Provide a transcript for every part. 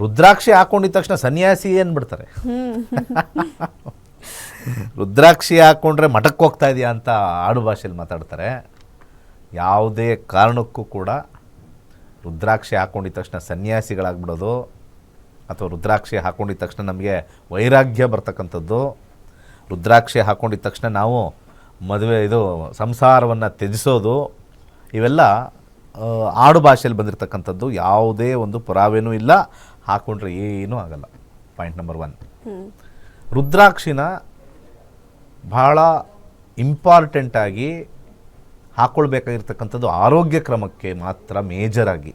ರುದ್ರಾಕ್ಷಿ ಹಾಕೊಂಡಿದ ತಕ್ಷಣ ಸನ್ಯಾಸಿ ಏನು ಬಿಡ್ತಾರೆ? ರುದ್ರಾಕ್ಷಿ ಹಾಕ್ಕೊಂಡ್ರೆ ಮಠಕ್ಕೆ ಹೋಗ್ತಾ ಇದೆಯಾ ಅಂತ ಆಡು ಭಾಷೆಯಲ್ಲಿ ಮಾತಾಡ್ತಾರೆ. ಯಾವುದೇ ಕಾರಣಕ್ಕೂ ಕೂಡ ರುದ್ರಾಕ್ಷಿ ಹಾಕ್ಕೊಂಡಿದ ತಕ್ಷಣ ಸನ್ಯಾಸಿಗಳಾಗ್ಬಿಡೋದು ಅಥವಾ ರುದ್ರಾಕ್ಷಿ ಹಾಕ್ಕೊಂಡಿದ ತಕ್ಷಣ ನಮಗೆ ವೈರಾಗ್ಯ ಬರ್ತಕ್ಕಂಥದ್ದು. ರುದ್ರಾಕ್ಷಿ ಹಾಕ್ಕೊಂಡಿದ ತಕ್ಷಣ ನಾವು ಮದುವೆ ಇದು ಸಂಸಾರವನ್ನು ತ್ಯಜಿಸೋದು. ಇವೆಲ್ಲ ಆಡು ಭಾಷೆಯಲ್ಲಿ ಬಂದಿರತಕ್ಕಂಥದ್ದು. ಯಾವುದೇ ಒಂದು ಪುರಾವೆನೂ ಇಲ್ಲ. ಹಾಕ್ಕೊಂಡ್ರೆ ಏನೂ ಆಗಲ್ಲ. ಪಾಯಿಂಟ್ ನಂಬರ್ ಒನ್ ರುದ್ರಾಕ್ಷಿನ ಭಾಳ ಇಂಪಾರ್ಟೆಂಟಾಗಿ ಹಾಕ್ಕೊಳ್ಬೇಕಾಗಿರ್ತಕ್ಕಂಥದ್ದು ಆರೋಗ್ಯ ಕ್ರಮಕ್ಕೆ ಮಾತ್ರ ಮೇಜರಾಗಿ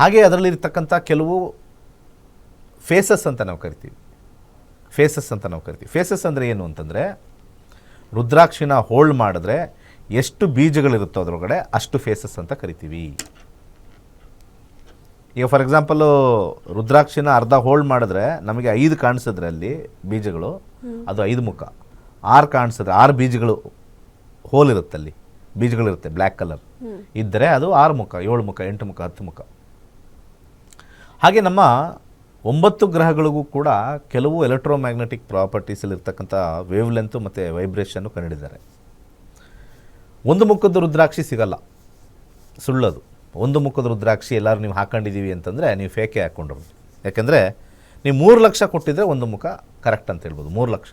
ಹಾಗೆ ಅದರಲ್ಲಿರ್ತಕ್ಕಂಥ ಕೆಲವು ಫೇಸಸ್ ಅಂತ ನಾವು ಕರಿತೀವಿ. ಫೇಸಸ್ ಅಂತ ನಾವು ಕರಿತೀವಿ. ಫೇಸಸ್ ಅಂದರೆ ಏನು ಅಂತಂದರೆ ರುದ್ರಾಕ್ಷಿನ ಹೋಲ್ಡ್ ಮಾಡಿದ್ರೆ ಎಷ್ಟು ಬೀಜಗಳಿರುತ್ತೋ ಅದರೊಳಗಡೆ ಅಷ್ಟು ಫೇಸಸ್ ಅಂತ ಕರಿತೀವಿ. ಈಗ ಫಾರ್ ಎಕ್ಸಾಂಪಲ್ ರುದ್ರಾಕ್ಷಿನ ಅರ್ಧ ಹೋಲ್ಡ್ ಮಾಡಿದ್ರೆ ನಮಗೆ ಐದು ಕಾಣಿಸಿದ್ರೆ ಅಲ್ಲಿ ಬೀಜಗಳು ಅದು ಐದು ಮುಖ. ಆರು ಕಾಣಿಸಿದ್ರೆ ಆರು ಬೀಜಗಳು ಹೋಲ್ ಇರುತ್ತೆ ಅಲ್ಲಿ. ಬೀಜಗಳಿರುತ್ತೆ ಬ್ಲ್ಯಾಕ್ ಕಲರ್ ಇದ್ದರೆ ಅದು ಆರು ಮುಖ ಏಳು ಮುಖ ಎಂಟು ಮುಖ ಹತ್ತು ಮುಖ. ಹಾಗೆ ನಮ್ಮ ಒಂಬತ್ತು ಗ್ರಹಗಳಿಗೂ ಕೂಡ ಕೆಲವು ಎಲೆಕ್ಟ್ರೋಮ್ಯಾಗ್ನೆಟಿಕ್ ಪ್ರಾಪರ್ಟೀಸಲ್ಲಿರ್ತಕ್ಕಂಥ ವೇವ್ ಲೆಂತು ಮತ್ತು ವೈಬ್ರೇಷನ್ನು ಕಂಡಿದ್ದಾರೆ ಒಂದು ಮುಖದ ರುದ್ರಾಕ್ಷಿ ಸಿಗಲ್ಲ. ಸುಳ್ಳದು. ಒಂದು ಮುಖದ ರುದ್ರಾಕ್ಷಿ ಎಲ್ಲರೂ ನೀವು ಹಾಕೊಂಡಿದ್ದೀವಿ ಅಂತಂದರೆ ನೀವು ಫೇಕೆ ಹಾಕ್ಕೊಂಡ್ರು ಯಾಕೆಂದರೆ ನೀವು ಮೂರು ಲಕ್ಷ ಕೊಟ್ಟಿದ್ರೆ ಒಂದು ಮುಖ ಕರೆಕ್ಟ್ ಅಂತ ಹೇಳ್ಬೋದು, ಮೂರು ಲಕ್ಷ.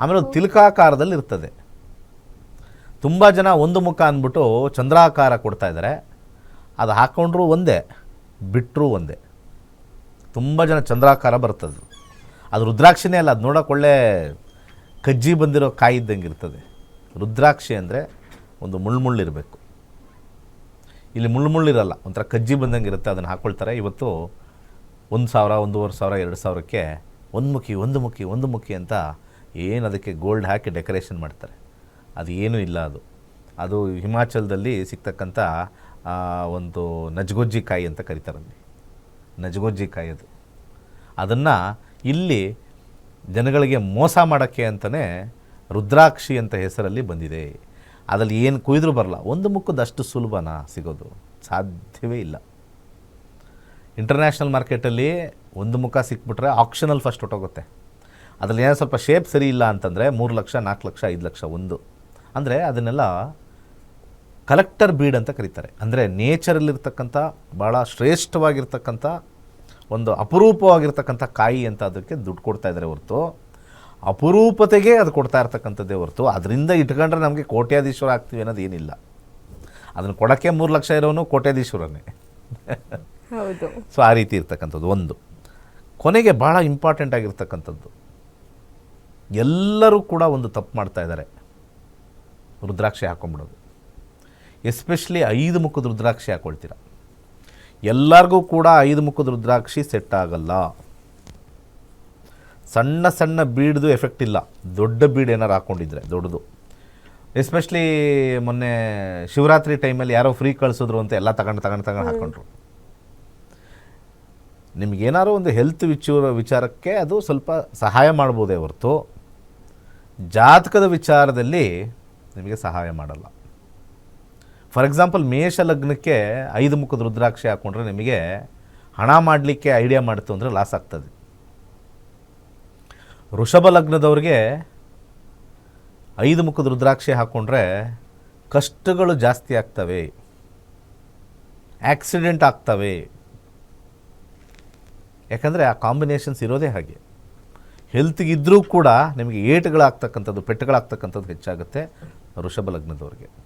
ಆಮೇಲೆ ಒಂದು ತಿಲಕಾಕಾರದಲ್ಲಿ ಇರ್ತದೆ. ತುಂಬ ಜನ ಒಂದು ಮುಖ ಅಂದ್ಬಿಟ್ಟು ಚಂದ್ರಾಕಾರ ಕೊಡ್ತಾ ಇದ್ದಾರೆ ಅದು ಹಾಕ್ಕೊಂಡ್ರೂ ಒಂದೇ ಬಿಟ್ಟರೂ ಒಂದೇ. ತುಂಬ ಜನ ಚಂದ್ರಾಕಾರ ಬರ್ತದೆ. ಅದು ರುದ್ರಾಕ್ಷಿನೇ ಅಲ್ಲ, ಅದು ನೋಡೋಕೆ ಒಳ್ಳೆ ಕಜ್ಜಿ ಬಂದಿರೋ ಕಾಯಿ ಇದ್ದಂಗೆ ಇರ್ತದೆ. ರುದ್ರಾಕ್ಷಿ ಅಂದರೆ ಒಂದು ಮುಳ್ಳುಮುಳ್ಳಿರಬೇಕು ಇಲ್ಲಿ ಮುಳ್ಳು ಮುಳ್ಳಿರಲ್ಲ, ಒಂಥರ ಕಜ್ಜಿ ಬಂದಂಗೆ ಇರುತ್ತೆ, ಅದನ್ನು ಹಾಕ್ಕೊಳ್ತಾರೆ ಇವತ್ತು ಒಂದು ಸಾವಿರ, ಒಂದೂವರೆ ಸಾವಿರ, ಎರಡು ಸಾವಿರಕ್ಕೆ ಒಂದು ಮುಖಿ ಒಂದು ಮುಖಿ ಒಂದು ಮುಖಿ ಅಂತ ಏನು ಅದಕ್ಕೆ ಗೋಲ್ಡ್ ಹಾಕಿ ಡೆಕೋರೇಷನ್ ಮಾಡ್ತಾರೆ. ಅದು ಏನೂ ಇಲ್ಲ ಅದು. ಅದು ಹಿಮಾಚಲದಲ್ಲಿ ಸಿಗ್ತಕ್ಕಂಥ ಒಂದು ನಜ್ಗೊಜ್ಜಿ ಕಾಯಿ ಅಂತ ಕರೀತಾರೆ ಅಲ್ಲಿ. ನಜ್ಗೊಜ್ಜಿ ಕಾಯಿ ಅದು. ಅದನ್ನು ಇಲ್ಲಿ ಜನಗಳಿಗೆ ಮೋಸ ಮಾಡೋಕ್ಕೆ ಅಂತಲೇ ರುದ್ರಾಕ್ಷಿ ಅಂತ ಹೆಸರಲ್ಲಿ ಬಂದಿದೆ. ಅದರಲ್ಲಿ ಏನು ಕುಯ್ದರೂ ಬರಲ್ಲ. ಒಂದು ಮುಕ್ಕದಷ್ಟು ಸುಲಭನ ಸಿಗೋದು. ಸಾಧ್ಯವೇ ಇಲ್ಲ. ಇಂಟರ್ನ್ಯಾಷನಲ್ ಮಾರ್ಕೆಟಲ್ಲಿ ಒಂದು ಮುಖ ಸಿಕ್ಬಿಟ್ರೆ ಆಕ್ಷನಲ್ಲಿ ಫಸ್ಟ್ ಹೊಟ್ಟೋಗುತ್ತೆ ಅದರಲ್ಲಿ ಏನೋ ಸ್ವಲ್ಪ ಶೇಪ್ ಸರಿ ಇಲ್ಲ ಅಂತಂದರೆ ಮೂರು ಲಕ್ಷ, ನಾಲ್ಕು ಲಕ್ಷ, ಐದು ಲಕ್ಷ ಒಂದು. ಅಂದರೆ ಅದನ್ನೆಲ್ಲ ಕಲೆಕ್ಟರ್ ಬೀಡ್ ಅಂತ ಕರೀತಾರೆ. ಅಂದರೆ ನೇಚರಲ್ಲಿರ್ತಕ್ಕಂಥ ಭಾಳ ಶ್ರೇಷ್ಠವಾಗಿರ್ತಕ್ಕಂಥ, ಒಂದು ಅಪರೂಪವಾಗಿರ್ತಕ್ಕಂಥ ಕಾಯಿ ಅಂತ ಅದಕ್ಕೆ ದುಡ್ಡು ಕೊಡ್ತಾ ಇದ್ದಾರೆ ಹೊರತು. ಅಪರೂಪತೆಗೆ ಅದು ಕೊಡ್ತಾ ಇರ್ತಕ್ಕಂಥದ್ದೇ ಹೊರತು ಅದರಿಂದ ಇಟ್ಕೊಂಡ್ರೆ ನಮಗೆ ಕೋಟ್ಯಾಧೀಶ್ವರ ಆಗ್ತೀವಿ ಅನ್ನೋದು ಏನಿಲ್ಲ. ಅದನ್ನು ಕೊಡೋಕ್ಕೆ ಮೂರು ಲಕ್ಷ ಇರೋನು ಕೋಟ್ಯಾಧೀಶ್ವರನೇ. ಹೌದು. ಸೊ ಆ ರೀತಿ ಇರ್ತಕ್ಕಂಥದ್ದು ಒಂದು. ಕೊನೆಗೆ ಭಾಳ ಇಂಪಾರ್ಟೆಂಟ್ ಆಗಿರ್ತಕ್ಕಂಥದ್ದು. ಎಲ್ಲರೂ ಕೂಡ ಒಂದು ತಪ್ಪು ಮಾಡ್ತಾ ಇದ್ದಾರೆ. ರುದ್ರಾಕ್ಷಿ ಹಾಕೊಂಬಿಡೋದು ಎಸ್ಪೆಷಲಿ ಐದು ಮುಖದ ರುದ್ರಾಕ್ಷಿ ಹಾಕ್ಕೊಳ್ತೀರ ಎಲ್ಲರಿಗೂ ಕೂಡ ಐದು ಮುಖದ ರುದ್ರಾಕ್ಷಿ ಸೆಟ್ ಆಗಲ್ಲ. ಸಣ್ಣ ಸಣ್ಣ ಬೀಡ್ದು ಎಫೆಕ್ಟ್ ಇಲ್ಲ. ದೊಡ್ಡ ಬೀಡ್ ಏನಾರು ಹಾಕ್ಕೊಂಡಿದ್ರೆ ದೊಡ್ಡದು. ಎಸ್ಪೆಷಲಿ ಮೊನ್ನೆ ಶಿವರಾತ್ರಿ ಟೈಮಲ್ಲಿ ಯಾರೋ ಫ್ರೀ ಕಳಿಸಿದ್ರು ಅಂತ ಎಲ್ಲ ತಗೊಂಡು ತಗೊಂಡು ತಗೊಂಡು ಹಾಕ್ಕೊಂಡ್ರು ನಿಮಗೇನಾದ್ರು ಒಂದು ಹೆಲ್ತ್ ವಿಚಾರ ವಿಚಾರಕ್ಕೆ ಅದು ಸ್ವಲ್ಪ ಸಹಾಯ ಮಾಡ್ಬೋದೇ ಹೊರತು ಜಾತಕದ ವಿಚಾರದಲ್ಲಿ ನಿಮಗೆ ಸಹಾಯ ಮಾಡಲ್ಲ. ಫಾರ್ ಎಕ್ಸಾಂಪಲ್ ಮೇಷ ಲಗ್ನಕ್ಕೆ ಐದು ಮುಖದ ರುದ್ರಾಕ್ಷಿ ಹಾಕ್ಕೊಂಡ್ರೆ ನಿಮಗೆ ಹಣ ಮಾಡಲಿಕ್ಕೆ ಐಡಿಯಾ ಮಾಡ್ತು ಅಂದರೆ ಲಾಸ್ ಆಗ್ತದೆ. ವೃಷಭ ಲಗ್ನದವ್ರಿಗೆ ಐದು ಮುಖದ ರುದ್ರಾಕ್ಷಿ ಹಾಕ್ಕೊಂಡ್ರೆ ಕಷ್ಟಗಳು ಜಾಸ್ತಿ ಆಗ್ತವೆ. ಆಕ್ಸಿಡೆಂಟ್ ಆಗ್ತವೆ. ಯಾಕಂದರೆ ಆ ಕಾಂಬಿನೇಷನ್ಸ್ ಇರೋದೇ ಹಾಗೆ. ಹೆಲ್ತ್ಗಿದ್ದರೂ ಕೂಡ ನಿಮಗೆ ಏಟುಗಳಾಗ್ತಕ್ಕಂಥದ್ದು, ಪೆಟ್ಟುಗಳಾಗ್ತಕ್ಕಂಥದ್ದು ಹೆಚ್ಚಾಗುತ್ತೆ ವೃಷಭ ಲಗ್ನದವ್ರಿಗೆ.